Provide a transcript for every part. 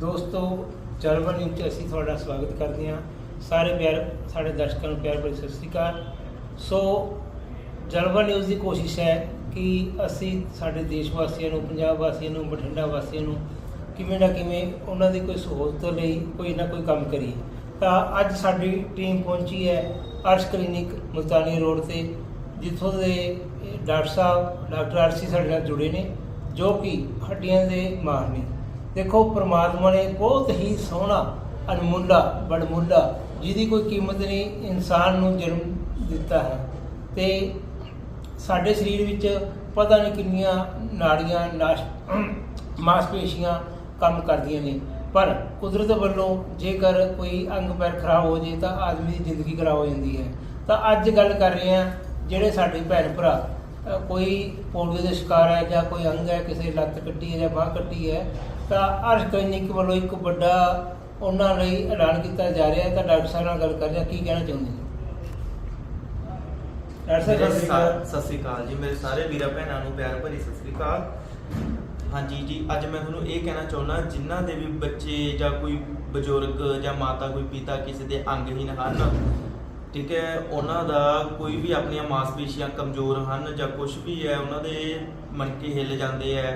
ਦੋਸਤੋ German news 'ਚ ਅਸੀਂ ਤੁਹਾਡਾ ਸਵਾਗਤ ਕਰਦੇ ਹਾਂ। ਸਾਰੇ ਪਿਆਰ, ਸਾਡੇ ਦਰਸ਼ਕਾਂ ਨੂੰ ਪਿਆਰ ਭਰੀ ਸਤਿ ਸ੍ਰੀ ਅਕਾਲ। ਸੋ ਜਰਮਨ ਨਿਊਜ਼ ਦੀ ਕੋਸ਼ਿਸ਼ ਹੈ ਕਿ ਅਸੀਂ ਸਾਡੇ ਦੇਸ਼ ਵਾਸੀਆਂ ਨੂੰ, ਪੰਜਾਬ ਵਾਸੀਆਂ ਨੂੰ, ਬਠਿੰਡਾ ਵਾਸੀਆਂ ਨੂੰ ਕਿਵੇਂ ਨਾ ਕਿਵੇਂ ਉਹਨਾਂ ਦੀ ਕੋਈ ਸਹੂਲਤ ਲਈ ਕੋਈ ਨਾ ਕੋਈ ਕੰਮ ਕਰੀਏ। ਤਾਂ ਅੱਜ ਸਾਡੀ ਟੀਮ ਪਹੁੰਚੀ ਹੈ ਅਰਸ਼ ਕਲੀਨਿਕ ਮੁਲਤਾਨੀ ਰੋਡ ਤੇ, ਜਿੱਥੋਂ ਦੇ ਡਾਕਟਰ ਸਾਹਿਬ, ਡਾਕਟਰ ਅਰਸ਼ੀ ਸਾਡੇ ਨਾਲ ਜੁੜੇ ਨੇ, ਜੋ ਕਿ ਹੱਡੀਆਂ ਦੇ ਮਾਹਰ ਨੇ। ਦੇਖੋ, ਪ੍ਰਮਾਤਮਾ ਨੇ ਬਹੁਤ ਹੀ ਸੋਹਣਾ ਅਨਮੁੱਲਾ ਬੜਮੁੱਲਾ ਜਿਹਦੀ ਕੋਈ ਕੀਮਤ ਨਹੀਂ, ਇਨਸਾਨ ਨੂੰ ਜਨਮ ਦਿੱਤਾ ਹੈ। ਤੇ ਸਾਡੇ ਸਰੀਰ ਵਿੱਚ ਪਤਾ ਨਹੀਂ ਕਿੰਨੀਆਂ ਨਾੜੀਆਂ, ਨਾਸ਼, ਮਾਸਪੇਸ਼ੀਆਂ ਕੰਮ ਕਰਦੀਆਂ ਨੇ। ਪਰ ਕੁਦਰਤ ਵੱਲੋਂ ਜੇਕਰ ਕੋਈ ਅੰਗ ਪੈਰ ਖਰਾਬ ਹੋ ਜੇ, ਤਾਂ ਆਦਮੀ ਦੀ ਜ਼ਿੰਦਗੀ ਖਰਾਬ ਹੋ ਜਾਂਦੀ ਹੈ। ਤਾਂ ਅੱਜ ਗੱਲ ਕਰ ਰਹੇ ਹਾਂ, ਜਿਹੜੇ ਸਾਡੇ ਭੈਣ ਭਰਾ ਕੋਈ ਪੋਲੀਓ ਦੇ ਸ਼ਿਕਾਰ ਹੈ ਜਾਂ ਕੋਈ ਅੰਗ ਹੈ, ਕਿਸੇ ਲੱਤ ਕੱਟੀ ਹੈ ਜਾਂ ਬਾਹ ਕੱਟੀ ਹੈ ਤਾਂ ਅਰਸ਼ ਕਲੀਨਿਕ ਵੱਲੋਂ ਇੱਕ ਵੱਡਾ ਉਹਨਾਂ ਲਈ ਐਲਾਨ ਕੀਤਾ ਜਾ ਰਿਹਾ ਹੈ ਤਾਂ ਡਾਕਟਰ ਸਾਹਿਬ ਨਾਲ ਗੱਲ ਕਰ ਰਿਹਾ ਕੀ ਕਹਿਣਾ ਚਾਹੁੰਦੇ ਨੇ ਡਾਕਟਰ ਸਾਹਿਬ ਮੇਰੇ ਸਤਿ ਸ਼੍ਰੀ ਸਾ- ਅਕਾਲ। ਸਤਿ ਸ੍ਰੀ ਅਕਾਲ ਜੀ। ਮੇਰੇ ਸਾਰੇ ਵੀਰਾਂ ਭੈਣਾਂ ਨੂੰ ਪਿਆਰ ਭਰੀ ਸਤਿ ਸ੍ਰੀ ਅਕਾਲ। ਹਾਂਜੀ ਜੀ ਅੱਜ ਮੈਂ ਤੁਹਾਨੂੰ ਇਹ ਕਹਿਣਾ ਚਾਹੁੰਦਾ ਜਿਨ੍ਹਾਂ ਦੇ ਵੀ ਬੱਚੇ ਜਾਂ ਕੋਈ ਬਜ਼ੁਰਗ ਜਾਂ ਮਾਤਾ ਕੋਈ ਪਿਤਾ ਕਿਸੇ ਦੇ ਅੰਗਹੀਨ ਹਨ ਠੀਕ ਹੈ ਉਹਨਾਂ ਦਾ ਕੋਈ ਵੀ ਆਪਣੀਆਂ ਮਾਸਪੇਸ਼ੀਆਂ ਕਮਜ਼ੋਰ ਹਨ ਜਾਂ ਕੁਝ ਵੀ ਹੈ ਉਹਨਾਂ ਦੇ ਮਣਕੇ ਹਿੱਲ ਜਾਂਦੇ ਹੈ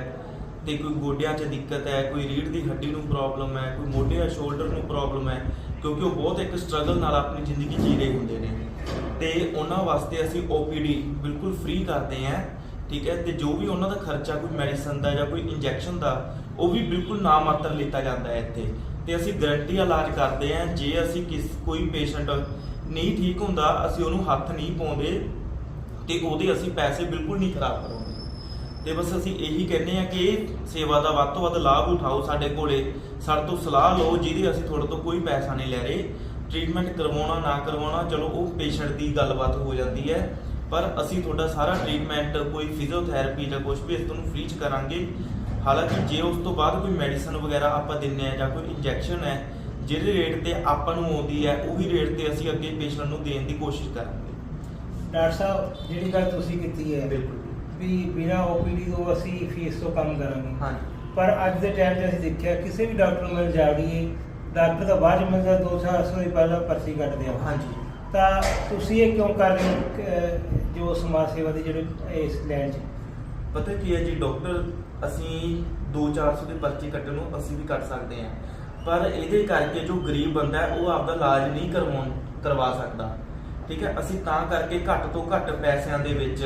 ਤੇ ਕੋਈ ਗੋਡਿਆਂ 'ਚ ਦਿੱਕਤ ਹੈ, ਕੋਈ ਰੀੜ੍ਹ ਦੀ ਹੱਡੀ ਨੂੰ ਪ੍ਰੋਬਲਮ ਹੈ, ਕੋਈ ਮੋਢੇ ਜਾਂ ਸ਼ੋਲਡਰ ਨੂੰ ਪ੍ਰੋਬਲਮ ਹੈ, ਕਿਉਂਕਿ ਉਹ ਬਹੁਤ ਇੱਕ ਸਟਰਗਲ ਨਾਲ ਆਪਣੀ ਜ਼ਿੰਦਗੀ ਜੀ ਰਹੇ ਹੁੰਦੇ ਨੇ। ਤੇ ਉਹਨਾਂ ਵਾਸਤੇ ਅਸੀਂ OPD ਬਿਲਕੁਲ ਫ੍ਰੀ ਕਰਦੇ ਹਾਂ, ਠੀਕ ਹੈ, ਤੇ ਜੋ ਵੀ ਉਹਨਾਂ ਦਾ ਖਰਚਾ ਕੋਈ ਮੈਡੀਸਨ ਦਾ ਜਾਂ ਕੋਈ ਇੰਜੈਕਸ਼ਨ ਦਾ, ਉਹ ਵੀ ਬਿਲਕੁਲ ਨਾ ਮਾਤਰ ਲਿੱਤਾ ਜਾਂਦਾ ਹੈ ਇੱਥੇ। ਤੇ ਅਸੀਂ ਗਰੰਟੀ ਇਲਾਜ ਕਰਦੇ ਹਾਂ, ਜੇ ਅਸੀਂ ਕਿਸ, ਕੋਈ ਪੇਸ਼ੈਂਟ ਨਹੀਂ ਠੀਕ ਹੁੰਦਾ, ਅਸੀਂ ਉਹਨੂੰ ਹੱਥ ਨਹੀਂ ਪਾਉਂਦੇ, ਤੇ ਉਹਦੇ ਅਸੀਂ ਪੈਸੇ ਬਿਲਕੁਲ ਨਹੀਂ ਖਰਾਬ ਕਰਾਉਂਦੇ। ਤੇ ਬਸ ਅਸੀਂ ਇਹੀ ਕਹਿੰਦੇ ਆ ਕਿ ਇਹ ਸੇਵਾ ਦਾ ਵੱਧ ਤੋਂ ਵੱਧ ਲਾਭ ਉਠਾਓ ਸਾਡੇ ਕੋਲੇ। ਸਾਡੇ ਤੋਂ ਸਲਾਹ ਲਓ ਜਿਹਦੀ ਅਸੀਂ ਤੁਹਾਡੇ ਤੋਂ ਕੋਈ ਪੈਸਾ ਨਹੀਂ ਲੈ ਰਹੇ। ਟ੍ਰੀਟਮੈਂਟ ਕਰਵਾਉਣਾ ਨਾ ਕਰਵਾਉਣਾ ਚਲੋ ਉਹ ਪੇਸ਼ੈਂਟ ਦੀ ਗੱਲਬਾਤ ਹੋ ਜਾਂਦੀ ਹੈ। ਪਰ ਅਸੀਂ ਤੁਹਾਡਾ ਸਾਰਾ ਟ੍ਰੀਟਮੈਂਟ ਕੋਈ ਫਿਜ਼ੀਓਥੈਰੇਪੀ ਜਾਂ ਕੁਝ ਵੀ ਅਸੀਂ ਤੁਹਾਨੂੰ ਫ੍ਰੀ ਚ ਕਰਾਂਗੇ। ਹਾਲਾਂਕਿ ਜੇ ਉਸ ਤੋਂ ਬਾਅਦ ਕੋਈ ਮੈਡੀਸਨ ਵਗੈਰਾ ਆਪਾਂ ਦਿੰਨੇ ਆ ਜਾਂ ਕੋਈ ਇੰਜੈਕਸ਼ਨ ਹੈ ਜਿਹੜੇ ਰੇਟ ਤੇ ਆਪਾਂ ਨੂੰ ਆਉਂਦੀ ਹੈ ਉਹੀ ਰੇਟ ਤੇ ਅਸੀਂ ਅੱਗੇ ਪੇਸ਼ੈਂਟ ਨੂੰ ਦੇਣ ਦੀ ਕੋਸ਼ਿਸ਼ ਕਰਾਂਗੇ। ਡਾਕਟਰ ਸਾਹਿਬ ਜਿਹੜੀ ਗੱਲ ਤੁਸੀਂ ਕੀਤੀ ਹੈ ਬਿਲਕੁਲ। ਵੀ ਬਿਨਾ ਓਪੀਡੀ ਤੋਂ ਅਸੀਂ ਫੀਸ ਤੋਂ ਕੰਮ ਕਰਾਂਗੇ। ਹਾਂਜੀ। ਪਰ ਅੱਜ ਦੇ ਟਾਈਮ 'ਚ ਅਸੀਂ ਦੇਖਿਆ ਕਿਸੇ ਵੀ ਡਾਕਟਰ ਨੂੰ ਮਿਲ ਜਾਵੜੀਏ ਡਾਕਟਰ ਦਾ ਬਾਅਦ 'ਚ ਮਿਲਦਾ 2-400 ਦੀ ਪਹਿਲਾਂ ਪਰਚੀ ਕੱਟਦੇ ਆ। ਹਾਂਜੀ। ਤਾਂ ਤੁਸੀਂ ਇਹ ਕਿਉਂ ਕਰ ਰਹੇ ਹੋ ਕਿ ਜੋ ਸਮਾਜ ਸੇਵਾ ਦੀ ਜਿਹੜੇ ਇਸ ਲਾਈਨ 'ਚ? ਪਤਾ ਕੀ ਹੈ ਜੀ ਡਾਕਟਰ ਅਸੀਂ 2-400 ਦੀ ਪਰਚੀ ਕੱਟਣ ਨੂੰ ਅਸੀਂ ਵੀ ਕੱਟ ਸਕਦੇ ਹਾਂ। ਪਰ ਇਹਦੇ ਕਰਕੇ ਜੋ ਗਰੀਬ ਬੰਦਾ ਹੈ ਉਹ ਆਪਦਾ ਇਲਾਜ ਨਹੀਂ ਕਰਵਾਉਣ ਕਰਵਾ ਸਕਦਾ। ਠੀਕ ਹੈ ਅਸੀਂ ਤਾਂ ਕਰਕੇ ਘੱਟ ਤੋਂ ਘੱਟ ਪੈਸਿਆਂ ਦੇ ਵਿੱਚ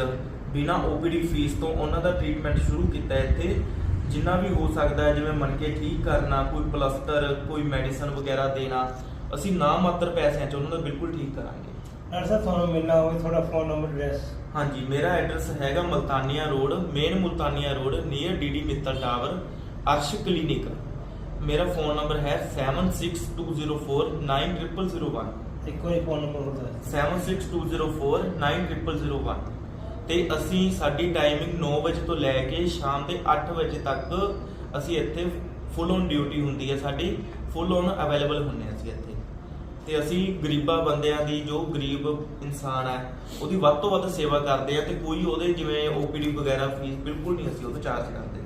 ਬਿਨਾ OPD ਫੀਸ ਤੋਂ ਉਹਨਾਂ ਦਾ ਟ੍ਰੀਟਮੈਂਟ ਸ਼ੁਰੂ ਕੀਤਾ ਹੈ ਇੱਥੇ। ਜਿੰਨਾ ਵੀ ਹੋ ਸਕਦਾ ਹੈ ਜਿਵੇਂ ਮਣਕੇ ਠੀਕ ਕਰਨਾ ਕੋਈ ਪਲਸਟਰ ਕੋਈ ਮੈਡੀਸਨ ਵਗੈਰਾ ਦੇਣਾ ਅਸੀਂ ਨਾ ਮਾਤਰ ਪੈਸਿਆਂ 'ਚ ਉਹਨਾਂ ਦਾ ਬਿਲਕੁਲ ਠੀਕ ਕਰਾਂਗੇ। ਡਾਕਟਰ ਸਾਹਿਬ ਤੁਹਾਨੂੰ ਮਿਲਣਾ ਹੋਵੇ ਤੁਹਾਡਾ ਫੋਨ ਨੰਬਰ ਐਡਰੈਸ ਹਾਂਜੀ ਮੇਰਾ ਐਡਰੈਸ ਹੈਗਾ Multania road main Multania road near DD Mittal tower Arsh clinic. ਮੇਰਾ ਫੋਨ ਨੰਬਰ ਹੈ 7620490001 ਇੱਕ ਵਾਰੀ ਫੋਨ ਨੰਬਰ ਹੋਰ ਦੱਸ 7620490001 ਤੇ ਅਸੀਂ ਸਾਡੀ ਟਾਈਮਿੰਗ 9 ਵਜੇ ਤੋਂ ਲੈ ਕੇ ਸ਼ਾਮ ਦੇ 8 ਵਜੇ ਤੱਕ ਅਸੀਂ ਇੱਥੇ ਫੁੱਲ ਔਨ ਡਿਊਟੀ ਹੁੰਦੀ ਹੈ ਸਾਡੀ ਫੁੱਲ ਔਨ ਅਵੇਲੇਬਲ ਹੁੰਨੇ ਹਾਂ ਅਸੀਂ ਇੱਥੇ। ਤੇ ਅਸੀਂ ਗਰੀਬਾਂ ਬੰਦਿਆਂ ਦੀ ਜੋ ਗਰੀਬ ਇਨਸਾਨ ਹੈ, ਉਹਦੀ ਵੱਧ ਤੋਂ ਵੱਧ ਸੇਵਾ ਕਰਦੇ ਆ ਤੇ ਕੋਈ ਉਹਦੇ ਜਿਵੇਂ OPD ਵਗੈਰਾ ਫੀਸ ਬਿਲਕੁਲ ਨਹੀਂ ਅਸੀਂ ਉਹਦੇ ਚਾਰਜ ਕਰਦੇ।